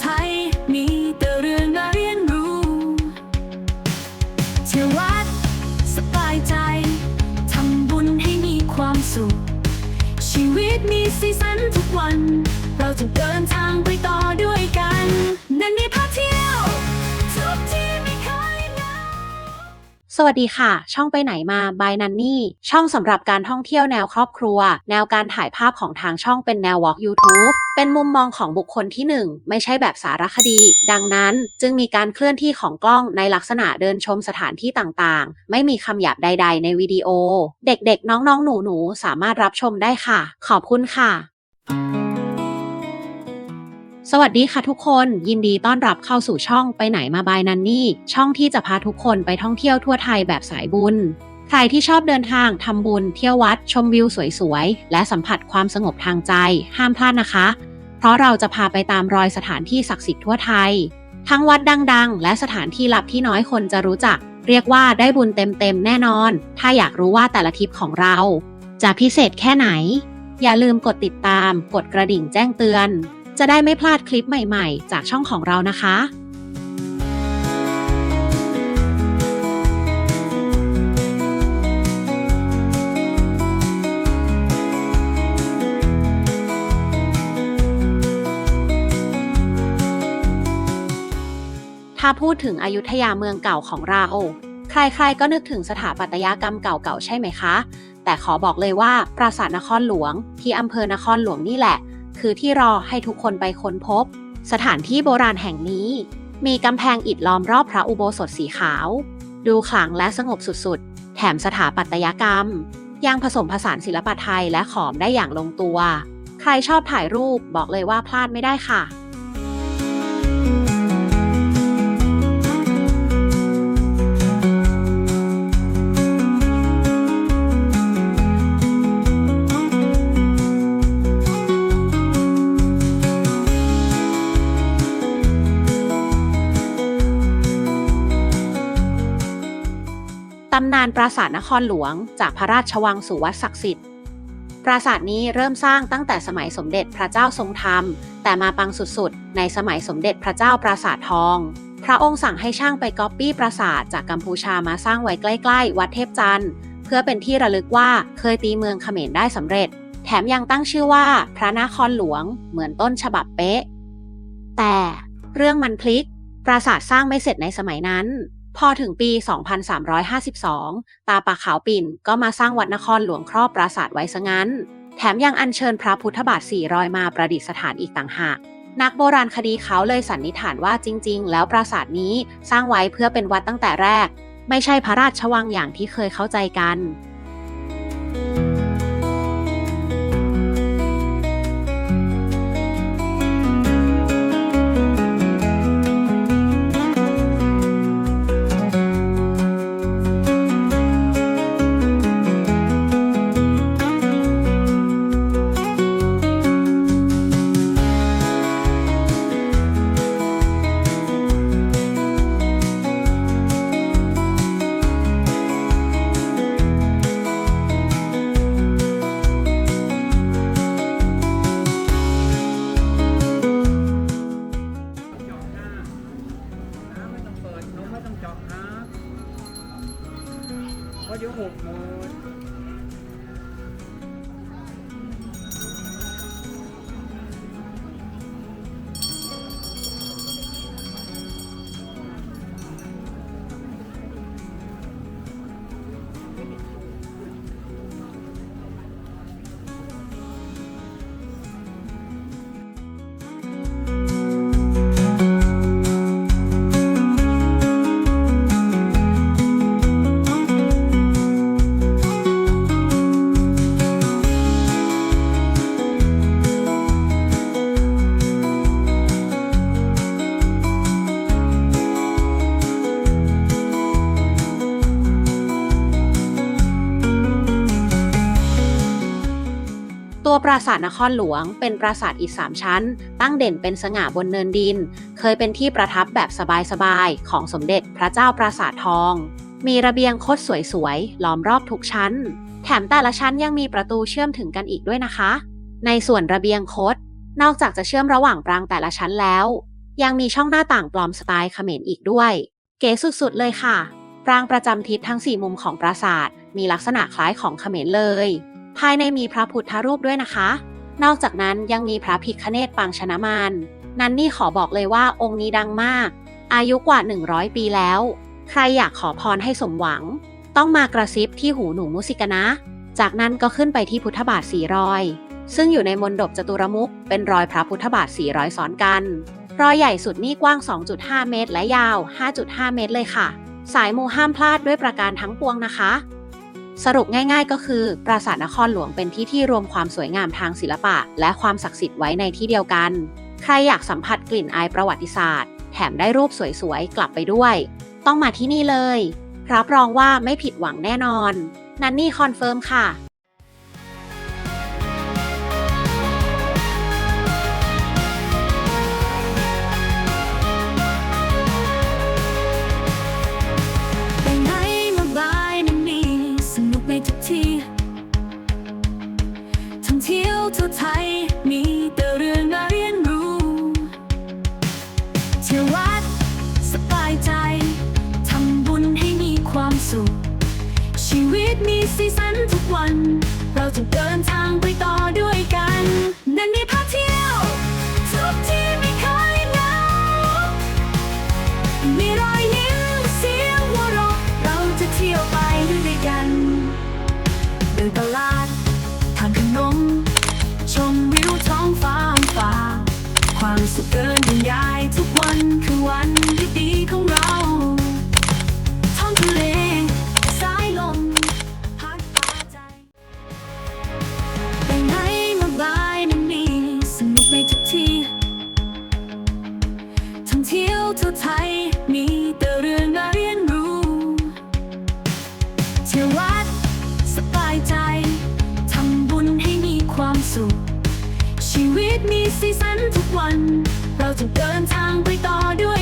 ไทย มีแต่เรื่องน่าเรียนรู้เที่ยววัดสบายใจ ทำบุญให้มีความสุข ชีวิตมีสีสันทุกวัน เราจะเดินทางไปต่อด้วยกัน นั่นนี่พาเที่ยว สวัสดีค่ะ ช่องไปไหนมาบายนันนี่ ช่องสำหรับการท่องเที่ยวแนวครอบครัว แนวการถ่ายภาพของทางช่องเป็นแนว Walk YouTube เป็นมุมมองของบุคคลที่หนึ่งไม่ใช่แบบสารคดี ดังนั้นจึงมีการเคลื่อนที่ของกล้องในลักษณะเดินชมสถานที่ต่างๆ ไม่มีคำหยาบใด ๆ ในวิดีโอ เด็กๆ น้องๆ หนูๆ สามารถรับชมได้ค่ะ ขอบคุณค่ะ สวัสดีค่ะทุกคนยินดีต้อนรับเข้าสู่ช่องไปไหนมาบายนันนี่ ช่องที่จะพาทุกคนไปท่องเที่ยวทั่วไทยแบบสายบุญ ใครที่ชอบเดินทางทำบุญ เที่ยววัด ชมวิวสวยๆ และสัมผัสความสงบทางใจ ห้ามพลาดนะคะ เพราะเราจะพาไปตามรอยสถานที่ศักดิ์สิทธิ์ทั่วไทย ทั้งวัดดังๆ และสถานที่ลับที่น้อยคนจะรู้จัก เรียกว่าได้บุญเต็มๆแน่นอน ถ้าอยากรู้ว่าแต่ละทริปของเรา จะพิเศษแค่ไหน อย่าลืมกดติดตาม กดกระดิ่งแจ้งเตือน จะได้ไม่พลาดคลิปใหม่ๆ จากช่องของเรานะคะถ้าพูดถึงอยุธยาเมืองเก่าของเราใครๆก็นึกถึงสถาปัตยกรรมเก่าๆใช่ไหมคะ แต่ขอบอกเลยว่าปราสาทนครหลวง ที่อำเภอนครหลวงนี่แหละ คือที่รอให้ทุกคนไปค้นพบ สถานที่โบราณแห่งนี้ มีกำแพงอิฐล้อมรอบพระอุโบสถสีขาว ดูขลังและสงบสุดๆ แถมสถาปัตยกรรม ยังผสมผสานศิลปะไทยและขอมได้อย่างลงตัว ใครชอบถ่ายรูปบอกเลยว่าพลาดไม่ได้ค่ะ ตำนานปราสาทนครหลวง จากพระราชวังสู่วัดศักดิ์สิทธิ์ ปราสาทนี้เริ่มสร้างตั้งแต่สมัยสมเด็จพระเจ้าทรงธรรม แต่มาปังสุดๆ ในสมัยสมเด็จพระเจ้าปราสาททอง พระองค์สั่งให้ช่างไปก๊อปปี้ปราสาทจากกัมพูชามาสร้างไว้ใกล้ๆ วัดเทพจันทร์ เพื่อเป็นที่ระลึกว่าเคยตีเมืองเขมรได้สำเร็จ แถมยังตั้งชื่อว่าพระนครหลวง เหมือนต้นฉบับเป๊ะ แต่เรื่องมันพลิก ปราสาทสร้างไม่เสร็จในสมัยนั้น พอถึงปี 2352 ตาปะขาวปิ่นก็มาสร้างวัดนครหลวงครอบปราสาทไว้ซะงั้น แถมยังอัญเชิญพระพุทธบาทสี่รอยมาประดิษฐานอีกต่างหากนักโบราณคดีเขาเลยสันนิษฐานว่าจริง ๆ แล้วปราสาทนี้สร้างไว้เพื่อเป็นวัดตั้งแต่แรก ไม่ใช่พระราชวังอย่างที่เคยเข้าใจกัน เพราะเดี๋ยวหกโมง ตัวปราสาทนครหลวง เป็นปราสาทอิฐสามชั้น ตั้งเด่นเป็นสง่าบนเนินดิน เคยเป็นที่ประทับแบบสบายๆ ของสมเด็จพระเจ้าปราสาททอง มีระเบียงคดสวยๆ ล้อมรอบทุกชั้น แถมแต่ละชั้นยังมีประตูเชื่อมถึงกันอีกด้วยนะคะ ในส่วนระเบียงคด นอกจากจะเชื่อมระหว่างปรางแต่ละชั้นแล้ว ยังมีช่องหน้าต่างปลอมสไตล์เขมรอีกด้วย เก๋สุดๆเลยค่ะ ปรางประจำทิศทั้ง4มุมของปราสาทมีลักษณะคล้ายของเขมรเลย ภายในมีพระพุทธรูปด้วยนะคะ นอกจากนั้นยังมีพระพิคเนตปางชนะมานนันนี่ขอบอกเลยว่าองค์นี้ดังมาก อายุกว่า 100 ปีแล้ว ใครอยากขอพรให้สมหวัง ต้องมากระซิบที่หูหนูมุสิกนะ จากนั้นก็ขึ้นไปที่พุทธบาทสีรอย ซึ่งอยู่ในมณฑปจตุรมุขเป็นรอยพระพุทธบาทสีร้อยซ้อนกัน รอยใหญ่สุดนี่กว้าง 2.5 เมตร และยาว 5.5 เมตรเลยค่ะ สายมูห้ามพลาดด้วยประการทั้งปวงนะคะ สรุปง่ายๆ ก็คือ ปราสาทนครหลวงเป็นที่ที่รวมความสวยงามทางศิลปะ และความศักดิ์สิทธิ์ไว้ในที่เดียวกัน ใครอยากสัมผัสกลิ่นอายประวัติศาสตร์ แถมได้รูปสวยๆ กลับไปด้วย ต้องมาที่นี่เลย รับรองว่าไม่ผิดหวังแน่นอน นันนี่คอนเฟิร์มค่ะ ทั่วไทย มีแต่เรื่องน่าเรียนรู้เที่ยววัดสบายใจ ทำบุญให้มีความสุข ชีวิตมีสีสันทุกวัน เราจะเดินทางไปต่อ สุขเกินบรรยายทุกวันคือวันที่ดีของ ตมีสีสันทุกวัน เราจะเดินทางไปต่อด้วย